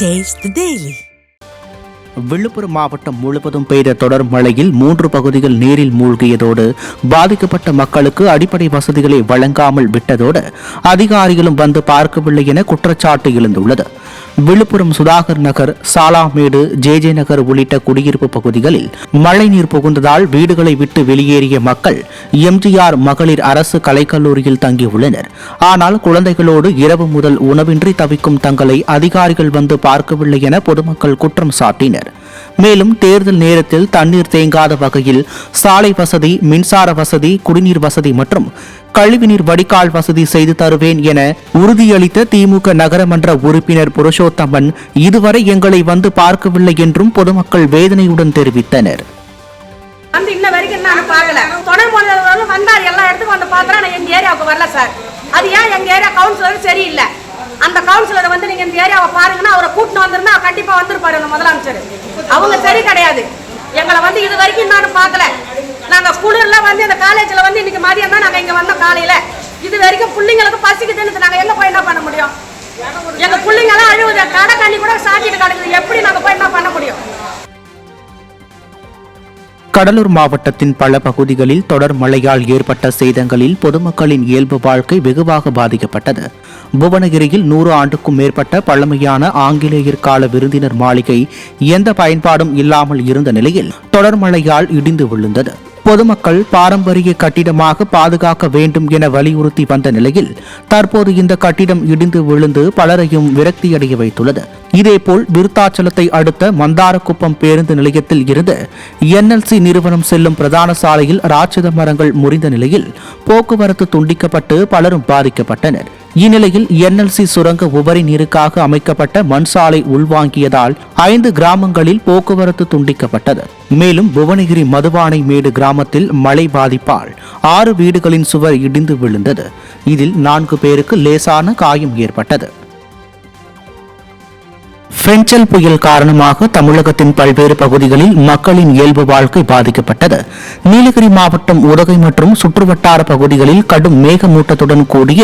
Taste the Daily. Villupuram மாவட்டம் முழுவதும் பெய்த தொடர் மழையில் மூன்று பகுதிகள் நீரில் மூழ்கியதோடு பாதிக்கப்பட்ட மக்களுக்கு அடிப்படை வசதிகளை வழங்காமல் விட்டதோடு அதிகாரிகளும் வந்து பார்க்கவில்லை என குற்றச்சாட்டு எழுந்துள்ளது. விழுப்புரம் சுதாகர் நகர் சாலாமேடு ஜே ஜே நகர் உள்ளிட்ட குடியிருப்பு பகுதிகளில் மழைநீர் புகுந்ததால் வீடுகளை விட்டு வெளியேறிய மக்கள் எம்ஜிஆர் மகளிர் அரசு கலைக்கல்லூரியில் தங்கியுள்ளனர். ஆனால் குழந்தைகளோடு இரவு முதல் உணவின்றி தவிக்கும் தங்களை அதிகாரிகள் வந்து பார்க்கவில்லை என பொதுமக்கள் குற்றம் சாட்டினர். மேலும் தேர்தல் நேரத்தில் தண்ணீர் தேங்காத வகையில் சாலை வசதி மின்சார வசதி குடிநீர் வசதி மற்றும் கழிவுநீர் வடிகால் வசதி செய்து தருவேன் என உறுதியளித்த திமுக நகரமன்ற உறுப்பினர் புருஷோத்தமன் இதுவரை எங்களை வந்து பார்க்கவில்லை என்றும் பொதுமக்கள் வேதனையுடன் தெரிவித்தனர். வந்து இன்ன வரைக்கும் நான் பார்க்கல. துணை முதல்வரும் வந்தார். எல்லா இடத்துக்கும் வந்து பார்த்தா நான் எங்க ஏரியாவுக்கு வரல சார். அது ஏன் எங்க ஏரியா கவுன்சிலர் சரியில்லை. அந்த கவுன்சிலரை வந்து நீங்க இந்த ஏரியாவை பாருங்கன்னா அவரை கூட்டிட்டு வந்திருந்தா கண்டிப்பா வந்திருப்பாரு அந்த முதலமைச்சர். அவங்க சரி கிடையாது. எங்களை வந்து இது வரைக்கும் இன்னும் பார்க்கல. நாங்க குளிர்ல வந்து இந்த காலேஜ்ல வந்து இன்னைக்கு மதியம் தான் நாங்க இங்க வந்தோம் காலையில. இது வரைக்கும் பிள்ளைங்களுக்கு பசிக்குதுன்னு நாங்க எங்க போய் என்ன பண்ண முடியும்? எங்க பிள்ளைங்க எல்லாம் அழுவுது கடை கண்ணி கூட சாத்திட்டு கிடக்குது. எப்படி நாங்க போய் என்ன பண்ண முடியும்? கடலூர் மாவட்டத்தின் பல பகுதிகளில் தொடர் மழையால் ஏற்பட்ட சேதங்களில் பொதுமக்களின் இயல்பு வாழ்க்கை வெகுவாக பாதிக்கப்பட்டது. புவனகிரியில் நூறு ஆண்டுக்கும் மேற்பட்ட பழமையான ஆங்கிலேயர் கால விருந்தினர் மாளிகை எந்த பயன்பாடும் இல்லாமல் இருந்த நிலையில் தொடர் மழையால் இடிந்து விழுந்தது. பொதுமக்கள் பாரம்பரிய கட்டிடமாக பாதுகாக்க வேண்டும் என வலியுறுத்தி வந்த நிலையில் தற்போது இந்த கட்டிடம் இடிந்து விழுந்து பலரையும் விரக்தியடைய வைத்துள்ளது. இதேபோல் விருத்தாச்சலத்தை அடுத்த மந்தாரக்குப்பம் பேருந்து நிலையத்தில் இருந்து என்எல்சி நிறுவனம் செல்லும் பிரதான சாலையில் ராட்சத மரங்கள் முறிந்த நிலையில் போக்குவரத்து துண்டிக்கப்பட்டு பலரும் பாதிக்கப்பட்டனர். இந்நிலையில் என்எல்சி சுரங்க உபரி நீருக்காக அமைக்கப்பட்ட மண் சாலை உள்வாங்கியதால் ஐந்து கிராமங்களில் போக்குவரத்து துண்டிக்கப்பட்டது. மேலும் புவனகிரி மதுவானை மேடு கிராமத்தில் மழை பாதிப்பால் ஆறு வீடுகளின் சுவர் இடிந்து விழுந்தது. இதில் நான்கு பேருக்கு லேசான காயம் ஏற்பட்டது. பிரெஞ்சல் புயல் காரணமாக தமிழகத்தின் பல்வேறு பகுதிகளில் மக்களின் இயல்பு வாழ்க்கை பாதிக்கப்பட்டது. நீலகிரி மாவட்டம் உதகை மற்றும் சுற்றுவட்டார பகுதிகளில் கடும் மேகமூட்டத்துடன் கூடிய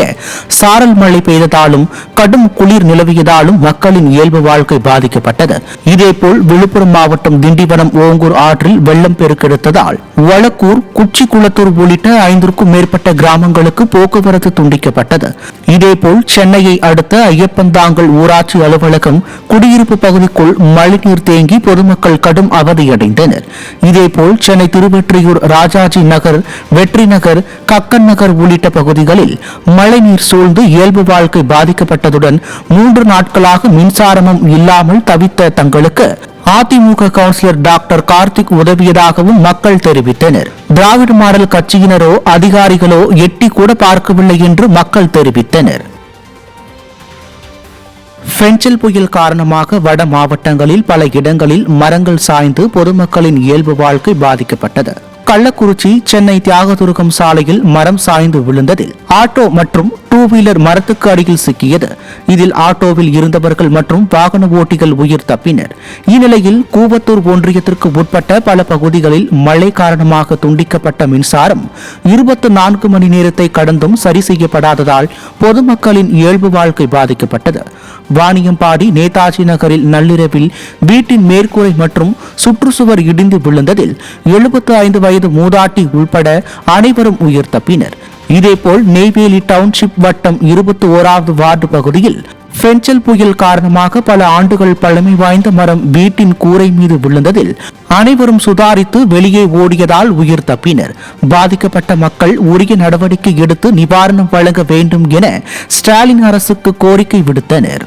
சாரல் மழை பெய்ததாலும் கடும் குளிர் நிலவியதாலும் மக்களின் இயல்பு வாழ்க்கை பாதிக்கப்பட்டது. இதேபோல் விழுப்புரம் மாவட்டம் திண்டிவனம் ஓங்கூர் ஆற்றில் வெள்ளம் பெருக்கெடுத்ததால் வழக்கூர் குச்சிக்குளத்தூர் உள்ளிட்ட ஐந்திற்கும் மேற்பட்ட கிராமங்களுக்கு போக்குவரத்து துண்டிக்கப்பட்டது. இதேபோல் சென்னையை அடுத்த ஐயப்பந்தாங்கல் ஊராட்சி அலுவலகம் குடி குடியிருப்பு பகுதிக்குள் மழைநீர் தேங்கி பொதுமக்கள் கடும் அவதியடைந்தனர். இதேபோல் சென்னை திருவெற்றியூர் ராஜாஜி நகர் வெற்றி நகர் கக்கன் நகர் உள்ளிட்ட பகுதிகளில் மழைநீர் சூழ்ந்து இயல்பு வாழ்க்கை பாதிக்கப்பட்டதுடன் மூன்று நாட்களாக மின்சாரமும் இல்லாமல் தவித்த தங்களுக்கு அதிமுக கவுன்சிலர் டாக்டர் கார்த்திக் உதவியதாகவும் மக்கள் தெரிவித்தனர். திராவிட மாடல் கட்சியினரோ அதிகாரிகளோ எட்டி கூட பார்க்கவில்லை என்று மக்கள் தெரிவித்தனர். பிரெஞ்சில் புயல் காரணமாக வட மாவட்டங்களில் பல இடங்களில் மரங்கள் சாய்ந்து பொதுமக்களின் இயல்பு வாழ்க்கை பாதிக்கப்பட்டது. கள்ளக்குறிச்சி சென்னை தியாகதுருகம் சாலையில் மரம் சாய்ந்து விழுந்ததில் ஆட்டோ மற்றும் டூ வீலர் மரத்துக்கு அருகில் சிக்கியது. இதில் ஆட்டோவில் இருந்தவர்கள் மற்றும் வாகன ஓட்டிகள் உயிர் தப்பினர். இந்நிலையில் கூவத்தூர் ஒன்றியத்திற்கு உட்பட்ட பல பகுதிகளில் மழை காரணமாக துண்டிக்கப்பட்ட மின்சாரம் இருபத்தி நான்கு மணி நேரத்தை கடந்தும் சரி செய்யப்படாததால் பொதுமக்களின் இயல்பு வாழ்க்கை பாதிக்கப்பட்டது. வாணியம்பாடி நேதாஜி நகரில் நள்ளிரவில் வீட்டின் மேற்கூரை மற்றும் சுற்றுச்சுவர் இடிந்து விழுந்ததில் எழுபத்து ஐந்து வயது மூதாட்டி உள்பட அனைவரும் உயிர் தப்பினர். இதேபோல் நெய்வேலி டவுன்ஷிப் வட்டம் இருபத்தி ஓராவது வார்டு பகுதியில் பெஞ்சல் புயல் காரணமாக பல ஆண்டுகள் பழமை வாய்ந்த மரம் வீட்டின் கூரை மீது விழுந்ததில் அனைவரும் சுதாரித்து வெளியே ஓடியதால் உயிர் தப்பினர். பாதிக்கப்பட்ட மக்கள் உரிய நடவடிக்கை எடுத்து நிவாரணம் வழங்க வேண்டும் என ஸ்டாலின் அரசுக்கு கோரிக்கை விடுத்தனர்.